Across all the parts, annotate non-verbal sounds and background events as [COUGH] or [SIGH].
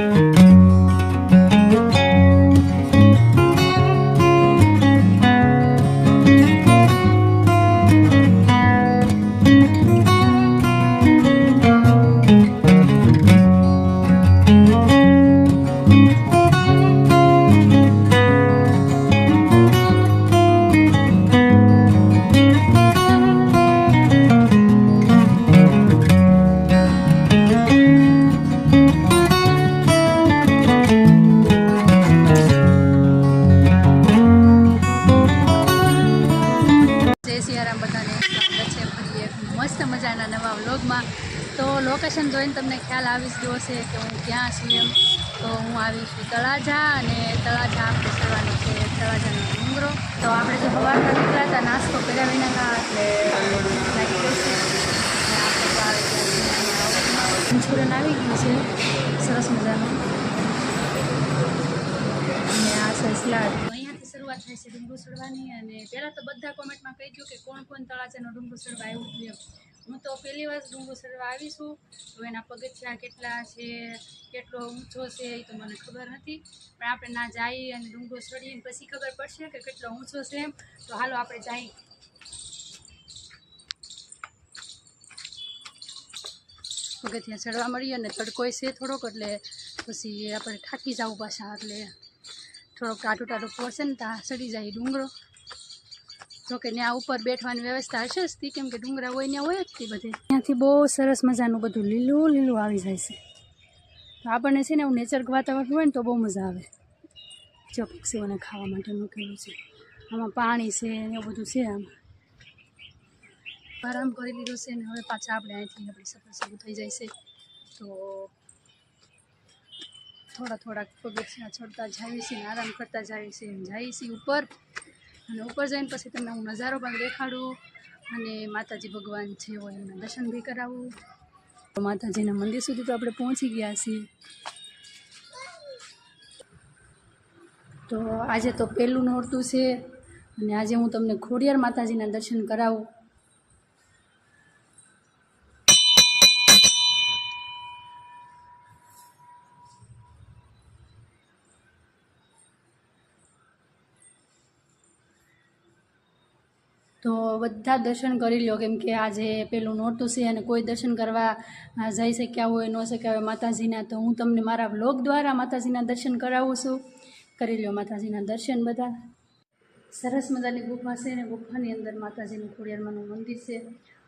જય લોકેશન જોઈને તમને ખ્યાલ આવી જ ગયો છે કે હું ક્યાં છું એમ. તો હું આવી છું તળાજા અને તળાજા આપણે કરવાનો છે, તળાજાનો ડુંગરો. તો આપણે જો સવારના નીકળ્યા હતા, નાસ્તો કર્યા વિના એટલે તો આવી ગયા છે. સરસ મજાનું. અને આ છે સલાડ. શરૂઆત થાય છે ડુંગર ચડવાની. અને પહેલાં તો બધા કોમેન્ટમાં કહી ગયું કે કોણ કોણ તળાજાનો ડુંગર ચડવા આવ્યું હતું એમ. હું તો પહેલી વાર ડુંગર ચડવા આવી છું. તો એના પગથિયા કેટલા છે, કેટલો ઊંચો છે એ તો મને ખબર નથી. પણ આપણે ના જઈએ અને ડુંગર ચડીએ પછી ખબર પડશે કે કેટલો ઊંચો છે એમ. તો હાલો આપણે જઈએ પગથિયા ચડવા મળીએ અને તડકોય છે થોડોક એટલે પછી આપણે થાકી જવું પાછા એટલે થોડોક ટાટું ટાટું પડશે ને ત્યાં ચડી જાય ડુંગરો જોકે ત્યાં ઉપર બેઠવાની વ્યવસ્થા હશે જ. તી કેમ કે ડુંગરા હોય ત્યાં હોય જ તે બધે. ત્યાંથી બહુ સરસ મજાનું બધું લીલું લીલું આવી જાય છે. તો આપણને છે ને એવું નેચર વાતાવરણ હોય ને તો બહુ મજા આવે. જો પક્ષીઓને ખાવા માટે મૂકેલું છે. આમાં પાણી છે એવું બધું છે આમાં. આરામ કરી લીધો છે ને હવે પાછા આપણે અહીંથી આપણે સફર શરૂ થઈ જાય છે. તો થોડા થોડાક પગથિયા છોડતા જાય છે આરામ કરતા જાય છે જાય છે ઉપર. અને ઉપર જઈને પછી તમને હું નજારો પણ દેખાડું અને માતાજી ભગવાન છે હોય એમના દર્શન બી કરાવું. તો માતાજીના મંદિર સુધી તો આપણે પહોંચી ગયા છીએ. તો આજે તો પહેલું નોરતું છે અને આજે હું તમને ખોડિયાર માતાજીના દર્શન કરાવું. તો બધા દર્શન કરી લો કેમ કે આજે પેલું નહોતું છે અને કોઈ દર્શન કરવા જઈ શક્યા હોય, ન શક્યા હોય માતાજીના, તો હું તમને મારા બ્લોગ દ્વારા માતાજીના દર્શન કરાવું છું. કરી લો માતાજીના દર્શન બધા. સરસ મજાની ગુફા છે અને ગુફાની અંદર માતાજીનું ખોડિયારમાંનું મંદિર છે.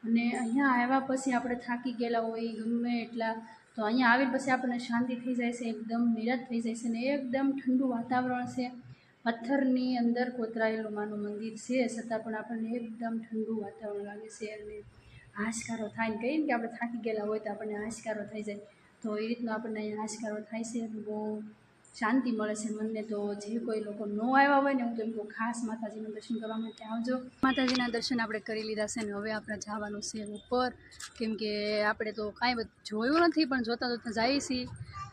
અને અહીંયા આવ્યા પછી આપણે થાકી ગયેલા હોય, ગમે એટલા, તો અહીંયા આવી પછી આપણને શાંતિ થઈ જાય છે, એકદમ નિરાશ થઈ જાય છે અને એકદમ ઠંડુ વાતાવરણ છે. પથ્થરની અંદર કોતરાયેલું માનું મંદિર છે, છતાં પણ આપણને એકદમ ઠંડુ વાતાવરણ લાગે છે અને હાશકારો થાય ને કહીએ ને કે આપણે થાકી ગયેલા હોય તો આપણને હાશકારો થઈ જાય. તો એ રીતનો આપણને અહીંયા હાશકારો થાય છે બહુ શાંતિ મળે છે મનને. તો જે કોઈ લોકો ન આવ્યા હોય ને હું તો એમ કહું ખાસ માતાજીના દર્શન કરવા માટે આવજો. માતાજીના દર્શન આપણે કરી લીધા છે ને હવે આપણે જવાનું છે ઉપર. કેમ કે આપણે તો કાંઈ બધું જોયું નથી, પણ જોતાં જોતાં જઈએ છીએ.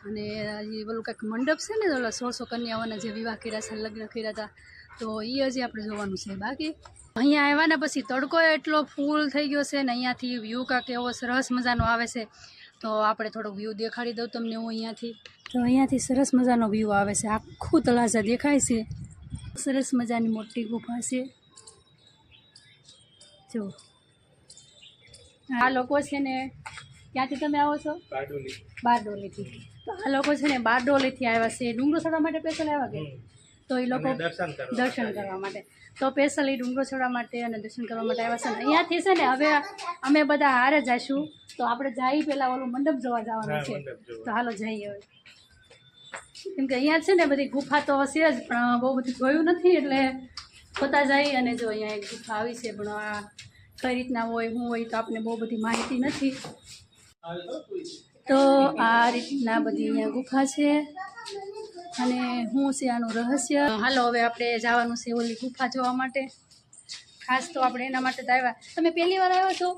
અને હજી પેલું કંઈક મંડપ છે ને ઓલા સો સો કન્યાઓના જે વિવાહ કર્યા છે લગ્ન કર્યા હતા તો એ હજી આપણે જોવાનું છે બાકી. અહીંયા આવ્યા ને પછી તડકો એટલો ફૂલ થઈ ગયો છે ને અહીંયાથી વ્યૂ કાંક એવો સરસ મજાનો આવે છે. તો આપણે થોડોક વ્યૂ દેખાડી દઉં તમને હું અહીંયાથી. તો અહીંયાથી સરસ મજાનો વ્યૂ આવે છે. આખું તલાસા દેખાય છે. સરસ મજાની મોટી ગુફા છે. જો. આ લોકો છે ને ક્યાંથી તમે આવો છો? બારડોલીથી. આ લોકો છે ને બારડોલીથી આવ્યા છે. ડુંગરો ચડવા માટે સ્પેશિયલ આવ્યા કે? તો એ લોકો દર્શન કરવા માટે તો સ્પેશિયલી ડુંગરો ચડવા માટે અને દર્શન કરવા માટે આવ્યા છે ને. અહીંયાથી છે ને હવે અમે બધા હારે જઈશું. તો આપણે જઈ પહેલાં ઓલું મંડપ જોવા જવાનું છે. તો હાલો જઈએ હવે. કેમ કે અહીંયા છે ને બધી ગુફા તો હશે જ પણ બહુ બધું જોયું નથી એટલે પોતા જઈ અને જો અહીંયા એક ગુફા આવી છે. પણ આ કઈ રીતના હોય શું હોય તો આપણે બહુ બધી માહિતી નથી. તો આ રીતના બધી અહીંયા ગુફા છે. અને હું છે આનું રહસ્ય. હાલો હવે આપણે જવાનું છે ઓલી ગુફા જોવા માટે. ખાસ તો આપણે એના માટે તો આવ્યા. તમે પહેલી વાર આવ્યા છો?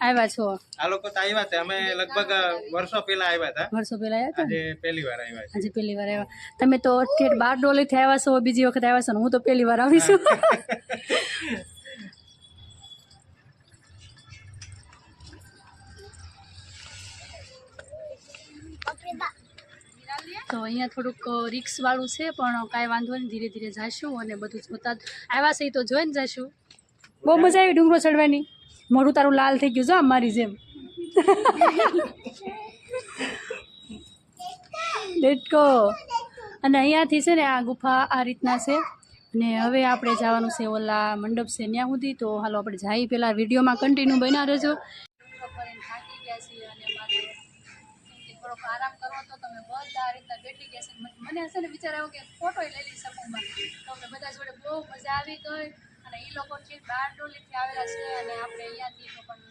આવ્યા છો? આ લોકો તો આવ્યા હતા. અમે લગભગ વર્ષો પહેલા આવ્યા હતા. વર્ષો પહેલા આવ્યા હતા? આજે પહેલી વાર આવ્યા આજે પહેલી વાર આવ્યા. તમે તો ઠેઠ બાર ડોલીથી આવ્યા છો બીજી વખત આવ્યા છો હું તો પહેલી વાર આવી છું. [LAUGHS] તો અહીંયા થોડુંક રિક્સવાળું છે, પણ કાંઈ વાંધો નહીં, ધીરે ધીરે જાશું અને બધું જોતા આવ્યા છે તો જોઈને જઈશું બહુ મજા આવી ડુંગરો ચડવાની. મોઢું તારું લાલ થઈ ગયું જો અમારી મારી જેમ. લેટકો અને અહીંયાથી છે ને આ ગુફા આ રીતના છે. અને હવે આપણે જવાનું છે ઓલા મંડપ છે ત્યાં સુધી. તો હાલો આપણે જઈ પહેલાં વિડીયોમાં કન્ટિન્યુ બન્યા રહેજો. અને આરામ કરવો તો તમે બધા રીતના બેઠી ગયા છે. મને- હશે ને વિચાર આવ્યો કે ફોટો લઈ લઈ સમૂહમાં તો અમે બધા જોડે બહુ મજા આવી ગઈ અને એ લોકો છે બારડોલીથી આવેલા છે અને આપણે અહીંયાથી પણ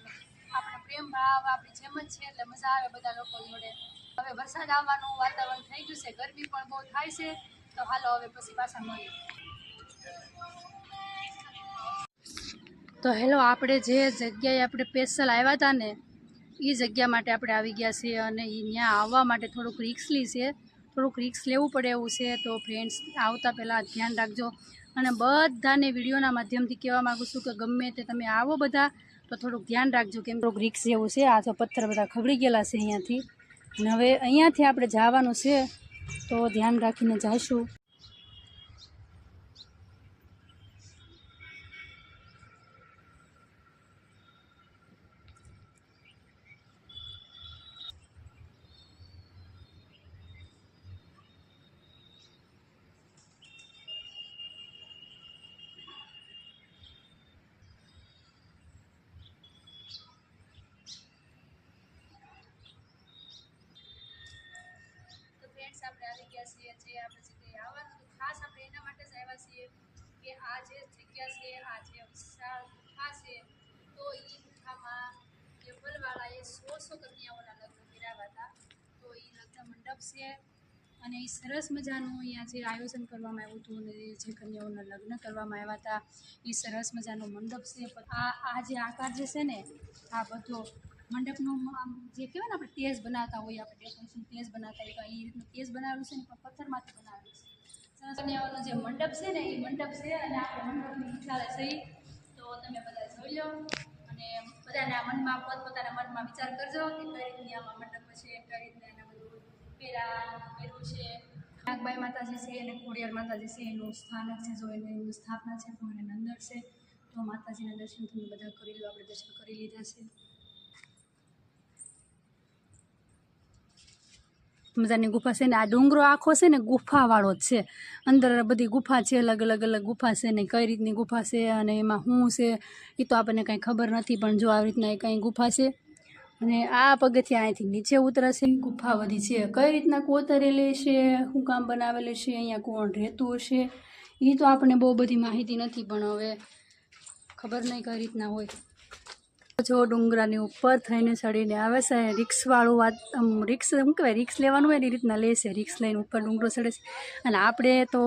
આપણે પ્રેમ ભાવ, આપણી જેમ જ છે એટલે મજા આવે બધા લોકો જોડે. હવે વરસાદ આવવાનું વાતાવરણ થઈ ગયું છે, ગરમી પણ બહુ થાય છે. તો હાલો હવે પછી પાછા મળીએ. તો હેલો, આપણે જે જગ્યાએ આપણે સ્પેશિયલ આવ્યા હતા ને એ જગ્યા માટે આપણે આવી ગયા છીએ અને ત્યાં આવવા માટે થોડુંક રિક્સલી છે. થોડુંક રિક્સ લેવું પડે એવું છે તો ફ્રેન્ડ્સ આવતા પહેલાં ધ્યાન રાખજો. અને બધાને વિડીયોના માધ્યમથી કહેવા માગું છું કે ગમે તે તમે આવો બધા, તો થોડુંક ધ્યાન રાખજો કેમ થોડુંક રિક્સ જેવું છે. આ તો પથ્થર બધા ખગડી ગયેલા છે અહીંયાથી. અને હવે અહીંયાથી આપણે જવાનું છે, તો ધ્યાન રાખીને જઈશું તો ફ્રેન્ડ્સ આપણે આવી ગયા છીએ જે આપણે જગ્યાએ આવવાનું હતું ખાસ આપણે એના માટે જ આવ્યા છીએ કે આ જે જગ્યા છે આ જે વિશાળ ગુફા છે. તો એ ગુફામાં કેવલવાળાએ સો સો કન્યાઓના લગ્ન કર્યા હતા. તો એ લગ્ન મંડપ છે અને એ સરસ મજાનું અહીંયા જે આયોજન કરવામાં આવ્યું હતું અને જે કન્યાઓના લગ્ન કરવામાં આવ્યા હતા એ સરસ મજાનો મંડપ છે. આ આ જે આકાર જે છે ને, આ બધો મંડપનું જે કહેવાય ને આપણે તેજ બનાવતા હોઈએ, આપણે ડેકોરેશન તેજ બનાવતા હોઈએ એ રીતનું તેજ બનાવેલું છે ને, પણ પથ્થરમાંથી બનાવેલું છે. કન્યાઓનો જે મંડપ છે ને, એ મંડપ છે અને આપણે મંડપની વિચારે સહી તો તમે બધા જોઈ લો અને બધાના મનમાં, પોતપોતાના મનમાં વિચાર કરજો કે કઈ રીતની આમાં મંડપ છે કઈ રીતના એના બધું પેરા પહેરવું છે. નાગબાઈ માતાજી છે અને ખોડિયાર માતાજી છે, એનું સ્થાનક છે, જો એને એની સ્થાપના છે તો એને અંદર છે. તો માતાજીના દર્શન તમે બધા કરી લો, આપણે દર્શન કરી લીધા છે. મજાની ગુફા છે ને, આ ડુંગરો આખો છે ને ગુફાવાળો જ છે. અંદર બધી ગુફા છે, અલગ અલગ અલગ ગુફા છે ને, કઈ રીતની ગુફા છે અને એમાં શું છે એ તો આપણને કાંઈ ખબર નથી, પણ જો આવી રીતના એ કંઈ ગુફા છે. અને આ પગથિયા અહીંથી નીચે ઉતરશે. ગુફા બધી છે. કઈ રીતના કોતરેલી છે, શું કામ બનાવેલું છે, અહીંયા કોણ રહેતું હશે એ તો આપણને બહુ બધી માહિતી નથી, પણ હવે ખબર નહીં કઈ રીતના હોય. જો ડુંગરાની ઉપર થઈને ચડીને આવે છે રિક્સવાળું વાત, આમ રિક્સ શું કહેવાય રિક્સ લેવાનું હોય ને એ રીતના લેશે રિક્સ લઈને ઉપર ડુંગરો ચડે છે. અને આપણે તો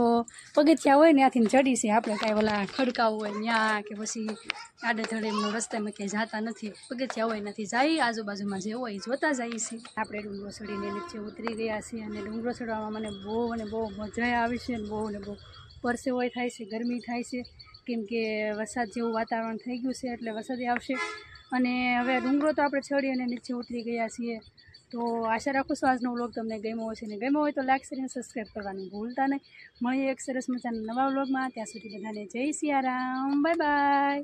પગથિયા હોય ને ત્યાંથી ચડી છે આપણે કાંઈ ઓલા ખડકાવું હોય ત્યાં કે પછી આડે ધડે એમનો રસ્તામાં ક્યાંય જતા નથી, પગથિયા હોય નથી જાય, આજુબાજુમાં જે હોય જોતા જઈએ છીએ. આપણે ડુંગરો ચડીને નીચે ઉતરી ગયા છીએ અને ડુંગરો ચડવામાં મને બહુ અને બહુ મજા આવી છે અને બહુ ને બહુ પરસેવો થાય છે, ગરમી થાય છે. કેમ કે વરસાદ જેવું વાતાવરણ થઈ ગયું છે, એટલે વરસાદ આવશે. અને હવે ડુંગરો તો આપણે ચડી અને નીચે ઉતરી ગયા છીએ. તો આશા રાખું છું આજનો વ્લોગ તમને ગમ્યો હશે ને ગમ્યો હોય તો લાઈક કરીને સબસ્ક્રાઈબ કરવાનું ભૂલતા નહીં. મળીએ એક સરસ મજાના નવા વ્લોગમાં. ત્યાં સુધી બધાને જય સિયારામ. Bye bye.